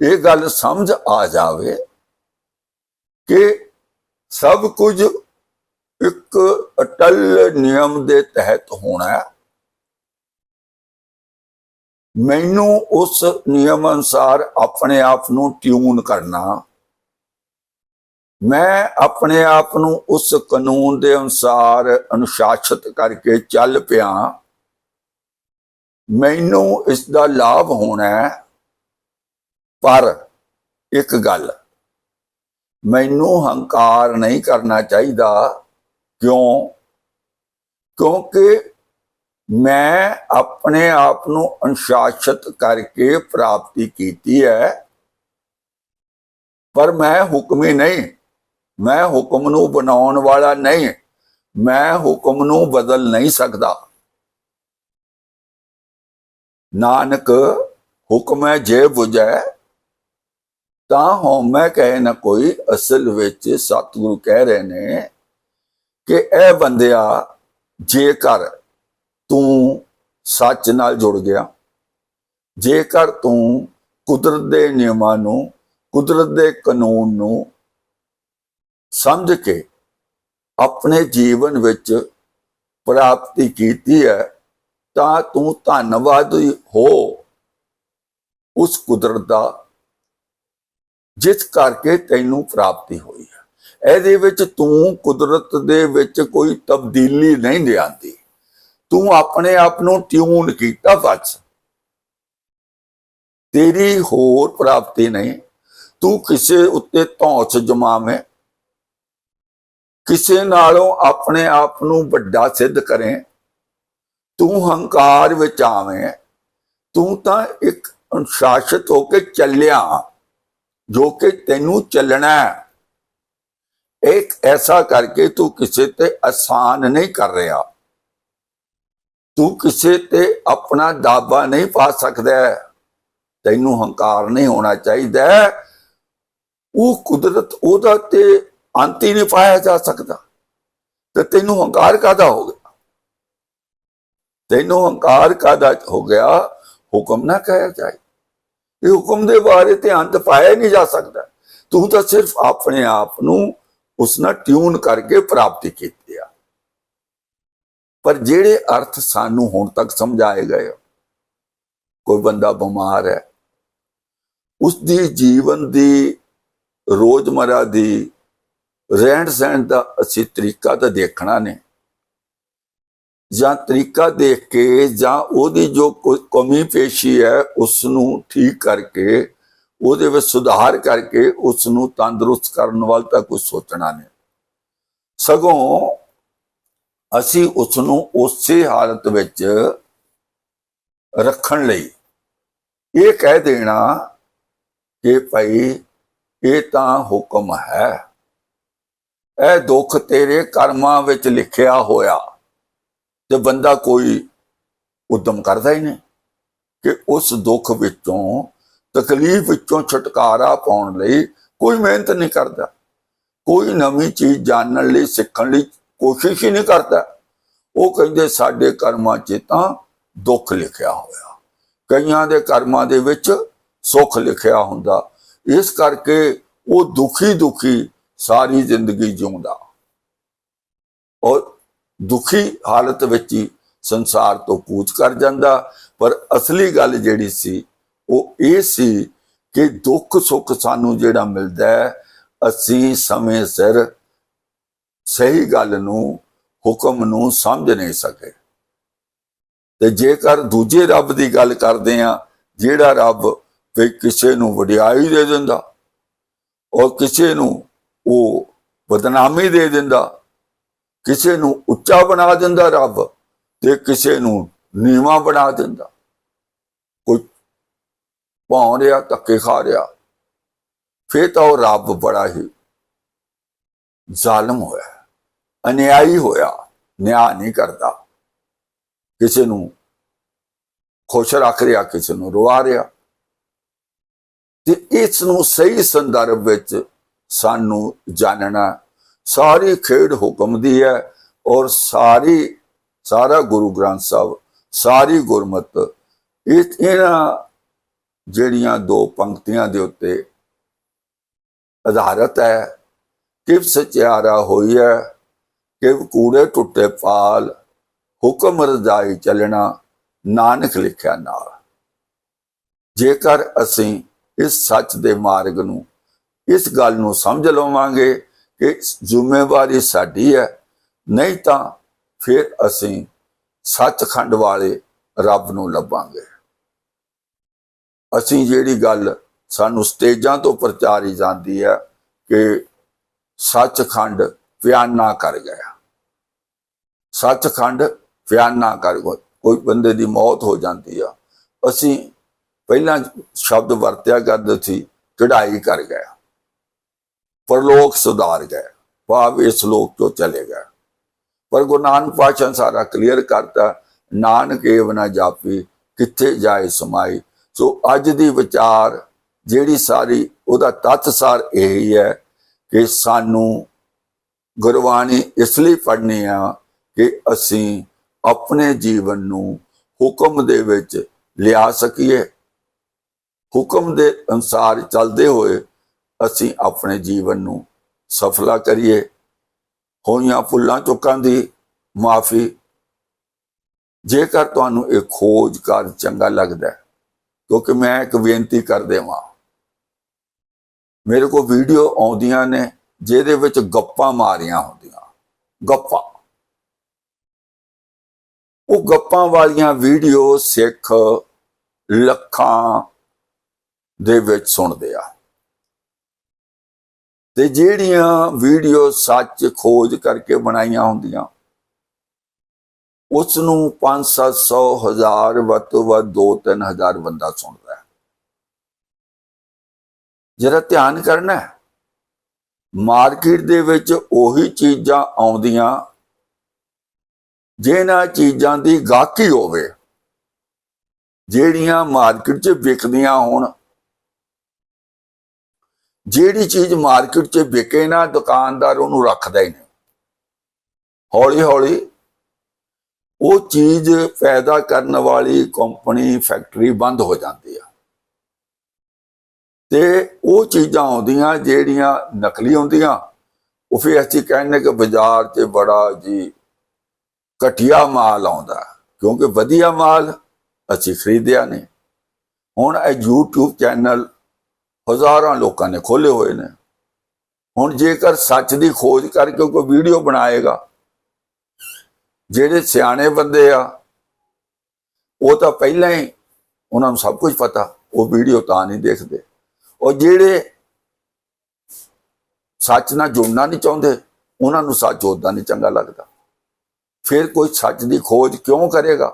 Speaker 1: ਇਹ ਗੱਲ ਸਮਝ ਆ ਜਾਵੇ ਕਿ ਸਭ ਕੁਝ ਇੱਕ ਅਟਲ ਨਿਯਮ ਦੇ ਤਹਿਤ ਹੋਣਾ ਹੈ, ਮੈਨੂੰ ਉਸ ਨਿਯਮ ਅਨੁਸਾਰ ਆਪਣੇ ਆਪ ਨੂੰ ਟਿਊਨ ਕਰਨਾ ਮੈਂ ਆਪਣੇ ਆਪ ਨੂੰ ਉਸ ਕਾਨੂੰਨ ਦੇ ਅਨੁਸਾਰ ਅਨੁਸ਼ਾਸਿਤ ਕਰਕੇ ਚੱਲ ਪਿਆ। ਮੈਨੂੰ ਇਸ ਦਾ ਲਾਭ ਹੋਣਾ ਪਰ ਇੱਕ ਗੱਲ, ਮੈਨੂੰ ਹੰਕਾਰ ਨਹੀਂ ਕਰਨਾ ਚਾਹੀਦਾ। ਕਿਉਂ? ਕਿਉਂਕਿ ਮੈਂ ਆਪਣੇ ਆਪ ਨੂੰ ਅਨੁਸ਼ਾਸਿਤ ਕਰਕੇ ਪ੍ਰਾਪਤੀ ਕੀਤੀ ਹੈ। ਪਰ ਮੈਂ ਹੁਕਮੀ ਨਹੀਂ। ਮੈਂ ਹੁਕਮ ਨੂੰ ਬਣਾਉਣ ਵਾਲਾ ਨਹੀਂ, ਮੈਂ ਹੁਕਮ ਨੂੰ ਬਦਲ ਨਹੀਂ ਸਕਦਾ। ਨਾਨਕ, ਹੁਕਮ ਹੈ ਜੇ 부ਜੈ ਤਾਂ ਹਉਮੈ ਕਹੇ ਨਾ ਕੋਈ ਅਸਲ ਵਿੱਚ ਸਤਿਗੁਰੂ ਕਹਿ ਰਹੇ ਨੇ ਕਿ ਇਹ ਬੰਦਿਆ ਜੇਕਰ ਤੂੰ ਸੱਚ ਨਾਲ ਜੁੜ ਗਿਆ ਜੇਕਰ ਤੂੰ ਕੁਦਰਤ ਦੇ ਨਿਯਮਾਂ ਨੂੰ, ਕੁਦਰਤ ਦੇ ਕਾਨੂੰਨ ਨੂੰ ਸਮਝ ਕੇ ਆਪਣੇ ਜੀਵਨ ਵਿੱਚ ਪ੍ਰਾਪਤੀ ਕੀਤੀ ਹੈ, ਤਾਂ ਤੂੰ ਧੰਨਵਾਦੀ ਹੋ ਉਸ ਕੁਦਰਤ ਦਾ, ਜਿਸ ਕਰਕੇ ਤੈਨੂੰ ਪ੍ਰਾਪਤੀ ਹੋਈ ਹੈ। ਇਹਦੇ ਵਿੱਚ ਤੂੰ ਕੁਦਰਤ ਦੇ ਵਿੱਚ ਕੋਈ ਤਬਦੀਲੀ ਨਹੀਂ ਲਿਆਂਦੀ। ਤੂੰ ਆਪਣੇ ਆਪ ਨੂੰ ਟਿਊਨ ਕੀਤਾ ਬਸ। ਤੇਰੀ ਹੋਰ ਪ੍ਰਾਪਤੀ ਨਹੀਂ। ਤੂੰ ਕਿਸੇ ਉੱਤੇ ਧੌਂਸ ਜਮਾਵੇਂ। ਕਿਸੇ ਨਾਲੋਂ ਆਪਣੇ ਆਪ ਨੂੰ ਵੱਡਾ ਸਿੱਧ ਕਰੇ। ਤੂੰ ਹੰਕਾਰ ਵਿੱਚ ਆਵੇਂ। ਤੂੰ ਤਾਂ ਇੱਕ ਅਨੁਸ਼ਾਸਿਤ ਹੋ ਕੇ ਚੱਲਿਆ, ਜੋ ਕਿ ਤੈਨੂੰ ਚੱਲਣਾ ਹੈ। ਇੱਕ ਐਸਾ ਕਰਕੇ ਤੂੰ ਕਿਸੇ ਤੇ ਆਸਾਨ ਨਹੀਂ ਕਰ ਰਿਹਾ। ਤੂੰ ਕਿਸੇ ਤੇ ਆਪਣਾ ਦਾਬਾ ਨਹੀਂ ਪਾ ਸਕਦਾ। ਤੈਨੂੰ ਹੰਕਾਰ ਨਹੀਂ ਹੋਣਾ ਚਾਹੀਦਾ। ਉਹ ਕੁਦਰਤ ਉਹਦਾ ਤੇ ਅੰਤ ਹੀ ਨਹੀਂ ਪਾਇਆ ਜਾ ਸਕਦਾ। ਤੇ ਤੈਨੂੰ ਹੰਕਾਰ ਕਾਦਾ ਹੋ ਗਿਆ? ਤੈਨੂੰ ਹੰਕਾਰ ਕਾਦਾ ਹੋ ਗਿਆ? ਹੁਕਮ ਨਾ ਕਹਿਆ ਜਾਏ। ਇਹ ਹੁਕਮ ਦੇ ਬਾਰੇ ਤੇ ਅੰਤ ਪਾਇਆ ਨਹੀਂ ਜਾ ਸਕਦਾ। ਤੂੰ ਤਾਂ ਸਿਰਫ ਆਪਣੇ ਆਪ ਨੂੰ ਉਸ ਨਾਲ ਟਿਊਨ ਕਰਕੇ ਪ੍ਰਾਪਤੀ ਕੀਤੀ। ਆ ਪਰ ਜਿਹੜੇ ਅਰਥ ਸਾਨੂੰ ਹੁਣ ਤੱਕ ਸਮਝਾਏ ਗਏ ਕੋਈ ਬੰਦਾ ਬਿਮਾਰ ਹੈ ਉਸ ਦੀ ਜੀਵਨ ਦੀ ਰੋਜ਼ਮਰਾ ਦੀ ਰਹਿਣ ਸਹਿਣ ਦਾ ਅਸੀਂ ਤਰੀਕਾ ਤਾਂ ਦੇਖਣਾ ਨੇ। ਜਾਂ ਤਰੀਕਾ ਦੇਖ ਕੇ ਜਾਂ ਉਹਦੀ ਜੋ ਕੋਈ ਕਮੀ ਪੇਸ਼ੀ ਹੈ ਉਸ ਨੂੰ ਠੀਕ ਕਰਕੇ, ਉਹਦੇ ਵਿੱਚ ਸੁਧਾਰ ਕਰਕੇ ਉਸ ਨੂੰ ਤੰਦਰੁਸਤ ਕਰਨ ਵੱਲ ਤਾਂ ਕੁਝ ਸੋਚਣਾ ਨਹੀਂ। ਸਗੋਂ ਅਸੀਂ ਉਸ ਨੂੰ ਉਸੇ ਹਾਲਤ ਵਿੱਚ ਰੱਖਣ ਲਈ ਇਹ ਕਹਿ ਦੇਣਾ ਕਿ ਭਾਈ, ਇਹ ਤਾਂ ਹੁਕਮ ਹੈ। ਇਹ ਦੁੱਖ ਤੇਰੇ ਕਰਮਾਂ ਵਿੱਚ ਲਿਖਿਆ ਹੋਇਆ ਤੇ ਬੰਦਾ ਕੋਈ ਉਦਮ ਕਰਦਾ ਹੀ ਨਹੀਂ ਕਿ ਉਸ ਦੁੱਖ ਵਿੱਚੋਂ, ਤਕਲੀਫ ਵਿੱਚੋਂ ਛੁਟਕਾਰਾ ਪਾਉਣ ਲਈ ਕੋਈ ਮਿਹਨਤ ਨਹੀਂ ਕਰਦਾ। ਕੋਈ ਨਵੀਂ ਚੀਜ਼ ਜਾਣਨ ਲਈ, ਸਿੱਖਣ ਲਈ ਕੋਸ਼ਿਸ਼ ਹੀ ਨਹੀਂ ਕਰਦਾ। ਉਹ ਕਹਿੰਦੇ, ਸਾਡੇ ਕਰਮਾਂ 'ਚ ਤਾਂ ਦੁੱਖ ਲਿਖਿਆ ਹੋਇਆ। ਕਈਆਂ ਦੇ ਕਰਮਾਂ ਦੇ ਵਿੱਚ ਸੁੱਖ ਲਿਖਿਆ ਹੁੰਦਾ। ਇਸ ਕਰਕੇ ਉਹ ਦੁਖੀ ਦੁਖੀ ਸਾਰੀ ਜ਼ਿੰਦਗੀ ਜਿਉਂਦਾ। ਔਰ ਦੁਖੀ ਹਾਲਤ ਵਿੱਚ ਹੀ ਸੰਸਾਰ ਤੋਂ ਕੂਚ ਕਰ ਜਾਂਦਾ, ਪਰ ਅਸਲੀ ਗੱਲ ਜਿਹੜੀ ਸੀ, ਉਹ ਇਹ ਸੀ ਕਿ ਦੁੱਖ ਸੁੱਖ ਸਾਨੂੰ ਜਿਹੜਾ ਮਿਲਦਾ ਹੈ, ਅਸੀਂ ਸਮੇਂ ਸਿਰ ਸਹੀ ਗੱਲ ਨੂੰ, ਹੁਕਮ ਨੂੰ ਸਮਝ ਨਹੀਂ ਸਕੇ। ਤੇ ਜੇਕਰ ਦੂਜੇ ਰੱਬ ਦੀ ਗੱਲ ਕਰਦੇ ਆ ਜਿਹੜਾ ਰੱਬ ਵੀ ਕਿਸੇ ਨੂੰ ਵਡਿਆਈ ਦੇ ਦਿੰਦਾ, ਔਰ ਕਿਸੇ ਨੂੰ ਉਹ ਬਦਨਾਮੀ ਦੇ ਦਿੰਦਾ, ਕਿਸੇ ਨੂੰ ਉੱਚਾ ਬਣਾ ਦਿੰਦਾ ਰੱਬ ਤੇ ਕਿਸੇ ਨੂੰ ਨੀਵਾ ਬਣਾ ਦਿੰਦਾ। ਕੋਈ ਭੌਂ ਰਿਹਾ, ਧੱਕੇ ਖਾ ਰਿਹਾ, ਫੇਰ ਤਾਂ ਉਹ ਰੱਬ ਬੜਾ ਹੀ ਜ਼ਾਲਮ ਹੋਇਆ, ਅਨਿਆਈ ਹੋਇਆ, ਨਿਆਂ ਨਹੀਂ ਕਰਦਾ। ਕਿਸੇ ਨੂੰ ਖੁਸ਼ ਰੱਖ ਰਿਹਾ, ਕਿਸੇ ਨੂੰ ਰਵਾ ਰਿਹਾ। ਤੇ ਇਸ ਨੂੰ ਸਹੀ ਸੰਦਰਭ ਵਿੱਚ ਸਾਨੂੰ ਜਾਣਨਾ। ਸਾਰੀ ਖੇਡ ਹੁਕਮ ਦੀ ਹੈ ਔਰ ਸਾਰੀ, ਸਾਰਾ ਗੁਰੂ ਗ੍ਰੰਥ ਸਾਹਿਬ, ਸਾਰੀ ਗੁਰਮਤ। ਇਹਨਾਂ ਜਿਹੜੀਆਂ ਦੋ ਪੰਕਤੀਆਂ ਦੇ ਉੱਤੇ ਆਧਾਰਤ ਹੈ ਕਿ ਸਚਿਆਰਾ ਹੋਈ ਹੈ ਕਿ ਕੂੜੇ ਟੁੱਟੇ ਪਾਲ, ਹੁਕਮ ਰਜ਼ਾਈ ਚੱਲਣਾ, ਨਾਨਕ ਲਿਖਿਆ ਨਾਲ। ਜੇਕਰ ਅਸੀਂ ਇਸ ਸੱਚ ਦੇ ਮਾਰਗ ਨੂੰ ਇਸ ਗੱਲ ਨੂੰ ਸਮਝ ਲਵਾਂਗੇ ਕਿ ਜ਼ਿੰਮੇਵਾਰੀ ਸਾਡੀ ਹੈ। ਨਹੀਂ ਤਾਂ ਫਿਰ ਅਸੀਂ ਸੱਚਖੰਡ ਵਾਲੇ ਰੱਬ ਨੂੰ ਲੱਭਾਂਗੇ। ਅਸੀਂ ਜਿਹੜੀ ਗੱਲ ਸਾਨੂੰ ਸਟੇਜਾਂ ਤੋਂ ਪ੍ਰਚਾਰੀ ਜਾਂਦੀ ਹੈ ਕਿ ਸੱਚਖੰਡ ਪਿਆਨਾ ਕਰ ਗਿਆ। ਸੱਚਖੰਡ ਬਿਆਨ ਨਾ ਕਰ ਕੋਈ ਕੋਈ ਬੰਦੇ ਦੀ ਮੌਤ ਹੋ ਜਾਂਦੀ ਆ। ਅਸੀਂ ਪਹਿਲਾਂ ਸ਼ਬਦ ਵਰਤਿਆ ਕਰਦੇ ਸੀ ਚੜਾਈ ਕਰ ਗਿਆ। ਪਰਲੋਕ ਸੁਧਾਰ ਗਏ, ਭਾਵ ਇਸ ਲੋਕ ਤੋਂ ਚਲੇ ਗਏ। ਪਰ ਗੁਰੂ ਨਾਨਕ ਪਾਤਸ਼ਾਹ ਸਾਰਾ ਕਲੀਅਰ ਕਰਤਾ, ਨਾਨਕ ਏਵ ਨਾ ਜਾਪੀ, ਕਿੱਥੇ ਜਾਏ ਸਮਾਈ। ਸੋ ਅੱਜ ਦੀ ਵਿਚਾਰ, ਜਿਹੜੀ ਸਾਰੀ, ਉਹਦਾ ਤੱਤ ਸਾਰ ਇਹ ਹੀ ਹੈ ਕਿ ਸਾਨੂੰ ਗੁਰਬਾਣੀ ਇਸ ਲਈ ਪੜ੍ਹਨੀ ਆ ਕਿ ਅਸੀਂ ਆਪਣੇ ਜੀਵਨ ਨੂੰ ਹੁਕਮ ਦੇ ਵਿੱਚ ਲਿਆ ਸਕੀਏ। ਹੁਕਮ ਦੇ ਅਨੁਸਾਰ ਚੱਲਦੇ ਹੋਏ ਅਸੀਂ ਆਪਣੇ ਜੀਵਨ ਨੂੰ ਸਫਲਾ ਕਰੀਏ। ਹੋਈਆਂ ਫੁੱਲਾਂ ਚੁੱਕਾਂ ਦੀ ਮਾਫੀ। ਜੇਕਰ ਤੁਹਾਨੂੰ ਇਹ ਖੋਜ ਕਰ ਚੰਗਾ ਲੱਗਦਾ ਹੈ, ਕਿਉਂਕਿ ਮੈਂ ਇੱਕ ਬੇਨਤੀ ਕਰ ਦੇਵਾਂ। ਮੇਰੇ ਕੋਲ ਵੀਡੀਓ ਆਉਂਦੀਆਂ ਨੇ ਜਿਹਦੇ ਵਿੱਚ ਗੱਪਾਂ ਮਾਰੀਆਂ ਹੁੰਦੀਆਂ। ਗੱਪਾਂ। ਉਹ ਗੱਪਾਂ ਵਾਲੀਆਂ ਵੀਡੀਓ ਸਿੱਖ ਲੱਖਾਂ ਦੇ ਵਿੱਚ ਸੁਣਦੇ ਆ। ਤੇ ਜਿਹੜੀਆਂ ਵੀਡੀਓ ਸੱਚ ਖੋਜ ਕਰਕੇ ਬਣਾਈਆਂ ਹੁੰਦੀਆਂ ਉਸ ਨੂੰ 5-700 ਹਜ਼ਾਰ ਵੱਧ ਤੋਂ ਵੱਧ 2-3 ਹਜ਼ਾਰ ਬੰਦਾ ਸੁਣਦਾ ਹੈ ਜਰਾ ਧਿਆਨ ਕਰਨਾ ਹੈ। ਮਾਰਕੀਟ ਦੇ ਵਿੱਚ ਉਹੀ ਚੀਜ਼ਾਂ ਆਉਂਦੀਆਂ, ਜਿਹਨਾਂ ਚੀਜ਼ਾਂ ਦੀ ਗਾਹਕੀ ਹੋਵੇ, ਜਿਹੜੀਆਂ ਮਾਰਕੀਟ 'ਚ ਵਿਕਦੀਆਂ ਹੋਣ ਜਿਹੜੀ ਚੀਜ਼ ਮਾਰਕੀਟ 'ਚ ਵਿਕੇ ਨਾ, ਦੁਕਾਨਦਾਰ ਉਹਨੂੰ ਰੱਖਦਾ ਹੀ ਨਹੀਂ। ਹੌਲੀ ਹੌਲੀ ਉਹ ਚੀਜ਼ ਪੈਦਾ ਕਰਨ ਵਾਲੀ ਕੰਪਨੀ, ਫੈਕਟਰੀ ਬੰਦ ਹੋ ਜਾਂਦੀ ਆ। ਤੇ ਉਹ ਚੀਜ਼ਾਂ ਆਉਂਦੀਆਂ, ਜਿਹੜੀਆਂ ਨਕਲੀ ਹੁੰਦੀਆਂ ਉਹ ਫਿਰ ਅਸੀਂ ਕਹਿੰਦੇ ਕਿ ਬਾਜ਼ਾਰ 'ਚ ਬੜਾ ਜੀ ਘਟੀਆ ਮਾਲ ਆਉਂਦਾ। ਕਿਉਂਕਿ ਵਧੀਆ ਮਾਲ ਅਸੀਂ ਖਰੀਦਿਆ ਨਹੀਂ। ਹੁਣ ਇਹ YouTube ਚੈਨਲ ਹਜ਼ਾਰਾਂ ਲੋਕਾਂ ਨੇ ਖੋਲੇ ਹੋਏ ਨੇ। ਹੁਣ ਜੇਕਰ ਸੱਚ ਦੀ ਖੋਜ ਕਰਕੇ ਕੋਈ ਵੀਡੀਓ ਬਣਾਏਗਾ, ਜਿਹੜੇ ਸਿਆਣੇ ਬੰਦੇ ਆ, ਉਹ ਤਾਂ ਪਹਿਲਾਂ ਹੀ ਉਹਨਾਂ ਨੂੰ ਸਭ ਕੁਝ ਪਤਾ, ਉਹ ਵੀਡੀਓ ਤਾਂ ਨਹੀਂ ਦੇਖਦੇ। ਉਹ ਜਿਹੜੇ ਸੱਚ ਨਾਲ ਜੁੜਨਾ ਨਹੀਂ ਚਾਹੁੰਦੇ, ਉਹਨਾਂ ਨੂੰ ਸੱਚ ਉਦਾਂ ਨਹੀਂ ਚੰਗਾ ਲੱਗਦਾ। ਫਿਰ ਕੋਈ ਸੱਚ ਦੀ ਖੋਜ ਕਿਉਂ ਕਰੇਗਾ?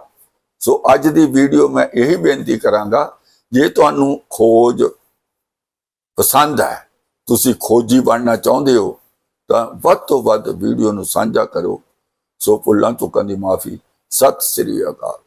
Speaker 1: ਸੋ ਅੱਜ ਦੀ ਵੀਡੀਓ ਮੈਂ ਇਹੀ ਬੇਨਤੀ ਕਰਾਂਗਾ, ਜੇ ਤੁਹਾਨੂੰ ਖੋਜ ਪਸੰਦ ਹੈ। ਤੁਸੀਂ ਖੋਜੀ ਬਣਨਾ ਚਾਹੁੰਦੇ ਹੋ, ਤਾਂ ਵੱਧ ਤੋਂ ਵੱਧ ਵੀਡੀਓ ਨੂੰ ਸਾਂਝਾ ਕਰੋ। ਸੋ ਭੁੱਲਾਂ ਚੁੱਕਾਂ ਦੀ ਮਾਫੀ। ਸਤਿ ਸ੍ਰੀ ਅਕਾਲ।